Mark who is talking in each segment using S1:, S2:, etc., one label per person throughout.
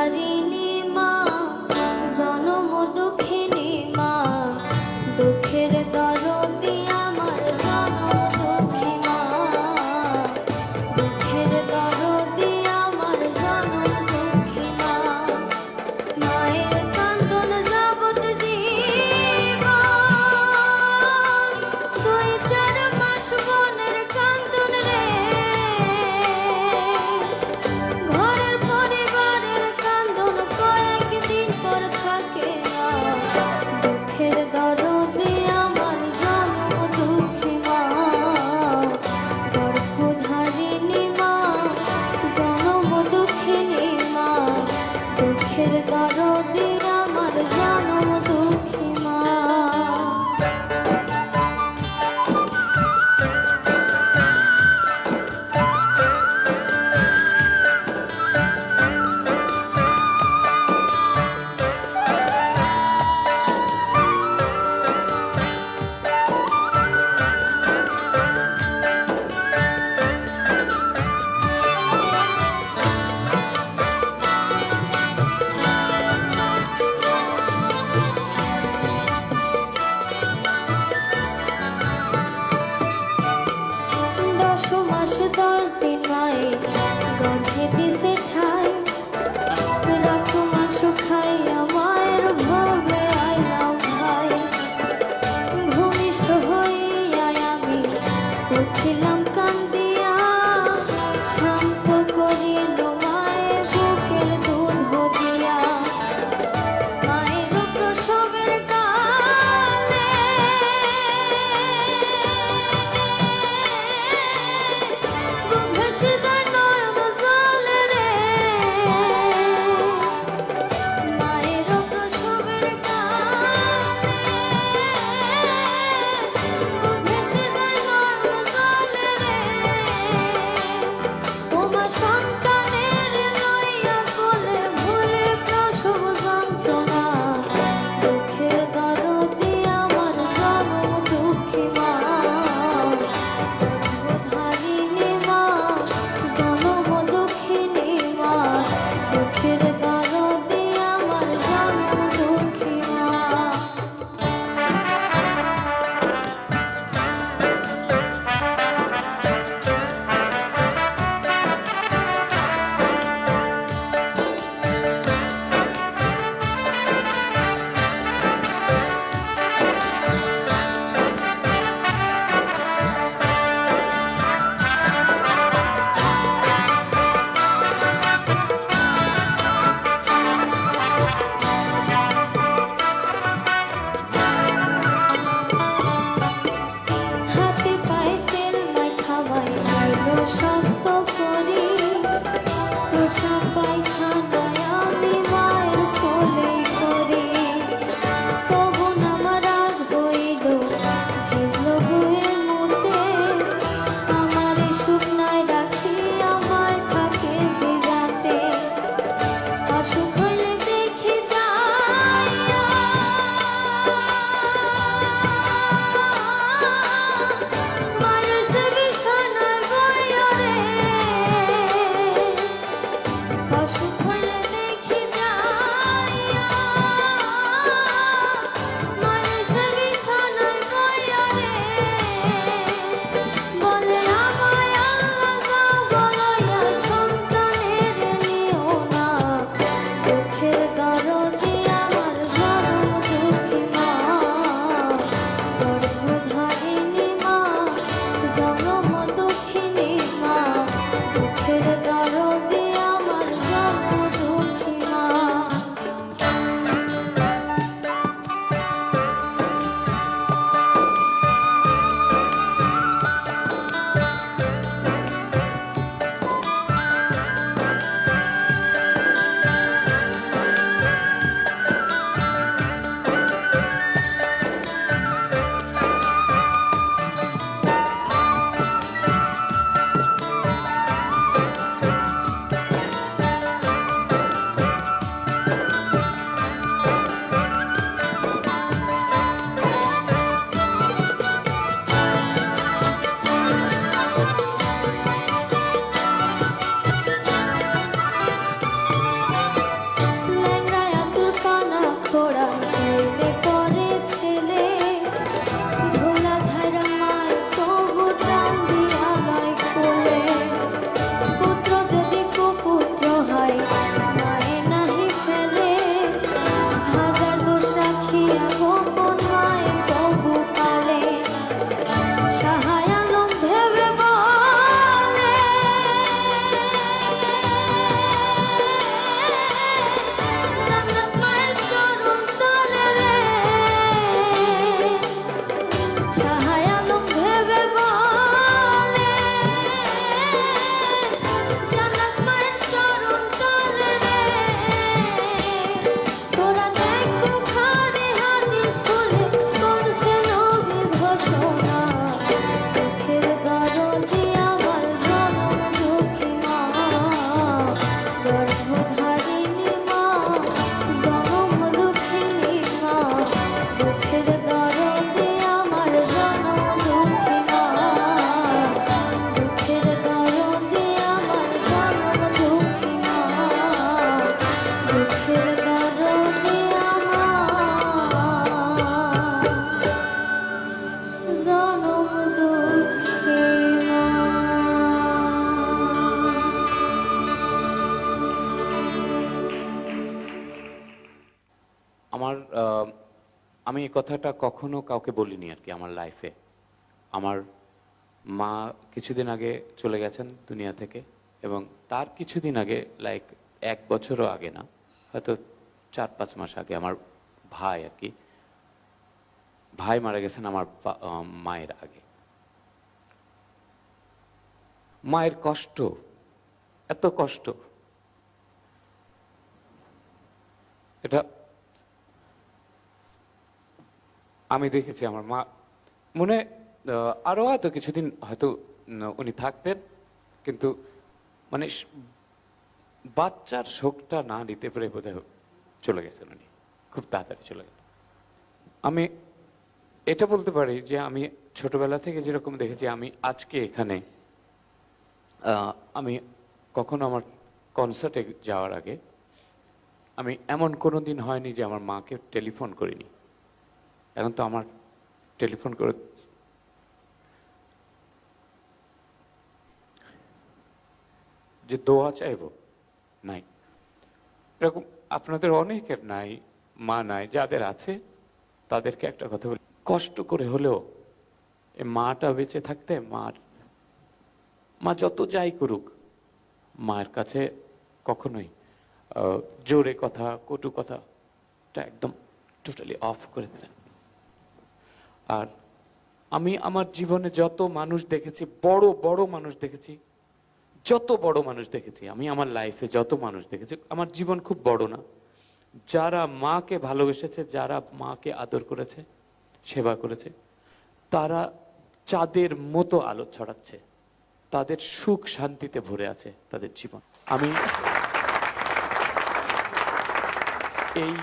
S1: हरि আমি
S2: এই কথাটা কখনো কাউকে বলিনি আর কি আমার লাইফে আমার মা কিছুদিন আগে চলে গেছেন দুনিয়া থেকে এবং তার কিছুদিন আগে লাইক এক বছরও আগে না, হয়তো চার পাঁচ মাস আগে আমার ভাই আর কি, ভাই মারা গেছেন আমার মায়ের আগে। মায়ের কষ্ট, এত কষ্ট। এটা আমি দেখেছি আমার মা। মনে হয়, আহ, আরও হয়তো কিছুদিন হয়তো উনি থাকতেন কিন্তু মানে বাচ্চার শোকটা না নিতে পেরে বোধহয় চলে গেছেন উনি। খুব তাড়াতাড়ি চলে গেলেন। আমি এটা বলতে পারি যে আমি ছোটবেলা থেকে যেরকম দেখেছি আমি আজকে এখানে আমি কখনো আমার কনসার্টে যাওয়ার আগে আমি এমন কোনো দিন হয়নি যে আমার মাকে টেলিফোন করিনি। এখন তো আমার টেলিফোন করে যে দোয়া চাইব, নাই। এরকম আপনাদের অনেকের নাই, মা নাই, যাদের আছে, তাদেরকে একটা কথা বলি। কষ্ট করে হলেও এ মাটা বেঁচে থাকতে মার, মা যত যাই করুক, মায়ের কাছে কখনোই জোরে কথা, কটু কথা এটা একদম টোটালি অফ করে দিলেন। আর আমি আমার জীবনে যত মানুষ দেখেছি, বড় বড় মানুষ দেখেছি, যত বড় মানুষ দেখেছি, আমি আমার লাইফে যত মানুষ দেখেছি, আমার জীবন খুব বড় না। যারা মাকে ভালোবেসেছে, যারা মাকে আদর করেছে, সেবা করেছে, তারা চাঁদের মতো আলো ছড়াচ্ছে, তাদের সুখ শান্তিতে ভরে আছে তাদের জীবন। আমি এই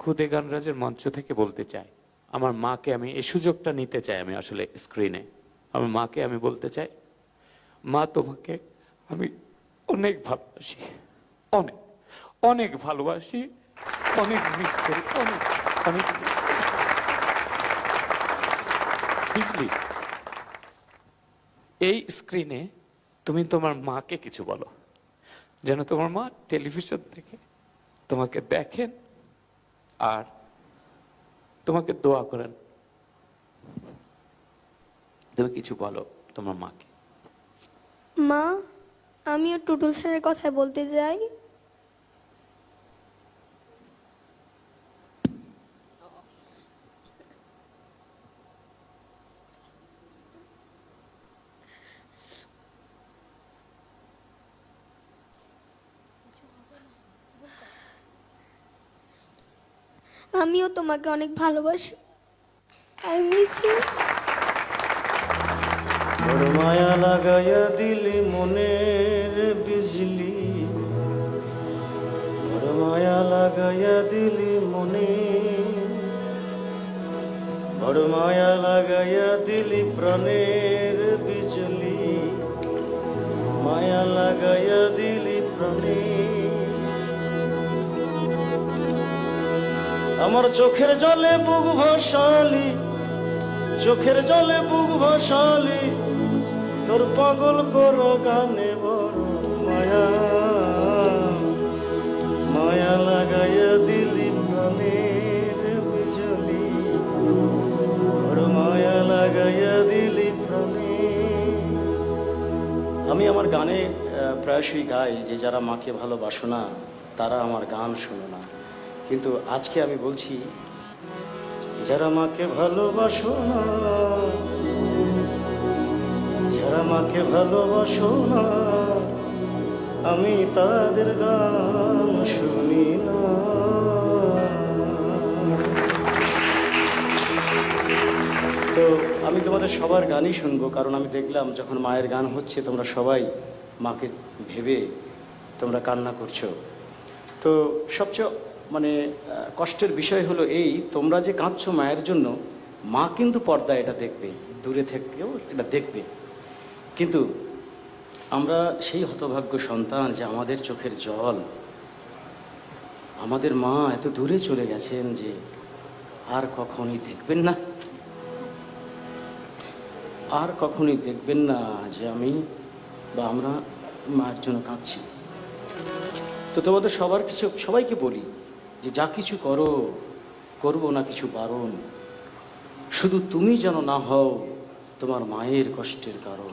S2: খুদে গানরাজের মঞ্চ থেকে বলতে চাই আমার মাকে আমি, এই সুযোগটা নিতে চাই আমি আসলে স্ক্রিনে আমার মাকে আমি বলতে চাই, মা, তোমাকে আমি অনেক ভালোবাসি, অনেক অনেক ভালোবাসি, অনেক মিস করি, অনেক অনেক বুঝলি এই স্ক্রিনে তুমি তোমার মাকে কিছু বলো। যেন তোমার মা টেলিভিশন থেকে তোমাকে দেখেন, আর তোমাকে দোয়া করেন। তুমি কিছু বলো তোমার মাকে।
S3: মা, আমিও টুটুল স্যারের কথা বলতে চাই আমিও তোমাকে অনেক ভালোবাসি। আই মিস ইউ
S4: বড় মায়া লাগাইয়া দিলি মনের বিজলি। বড় মায়া লাগাইয়া দিলি মনে বড় মায়া লাগাইয়া দিলি প্রাণের বিজলি। মায়া লাগাইয়া দিলি প্রাণে আমার চোখের জলে বুক ভাসালি চোখের জলে বুক ভাসালি তোর পাগল কর গানে বড় মায়া। মায়া লাগাইয়া দিলি প্রাণের বিজলি বড় মায়া লাগাইয়া দিলি প্রাণে আমি আমার গানে প্রায়শই গাই যে যারা মাকে ভালোবাসো না, তারা আমার গান শোনো না। কিন্তু আজকে আমি বলছি, যারা মাকে ভালোবাসো যারা মাকে ভালোবাসো আমি তাদের গান শুনি না। তো আমি তোমাদের সবার গানই শুনব, কারণ আমি দেখলাম যখন মায়ের গান হচ্ছে, তোমরা সবাই মাকে ভেবে তোমরা কান্না করছ। তো সবচেয়ে মানে কষ্টের বিষয় হলো এই, তোমরা যে কাঁদছ মায়ের জন্য, মা কিন্তু পর্দায় এটা দেখবে, দূরে থেকেও এটা দেখবে। কিন্তু আমরা সেই হতভাগ্য সন্তান যে আমাদের চোখের জল, আমাদের মা এত দূরে চলে গেছেন যে আর কখনই দেখবেন না। আর কখনই দেখবেন না যে আমি বা আমরা মায়ের জন্য কাঁদছি। তো তোমাদের সবার কিছু, সবাইকে বলি যে যা কিছু করো, করব না কিছু বারণ। শুধু তুমি যেন না হও তোমার মায়ের কষ্টের কারণ।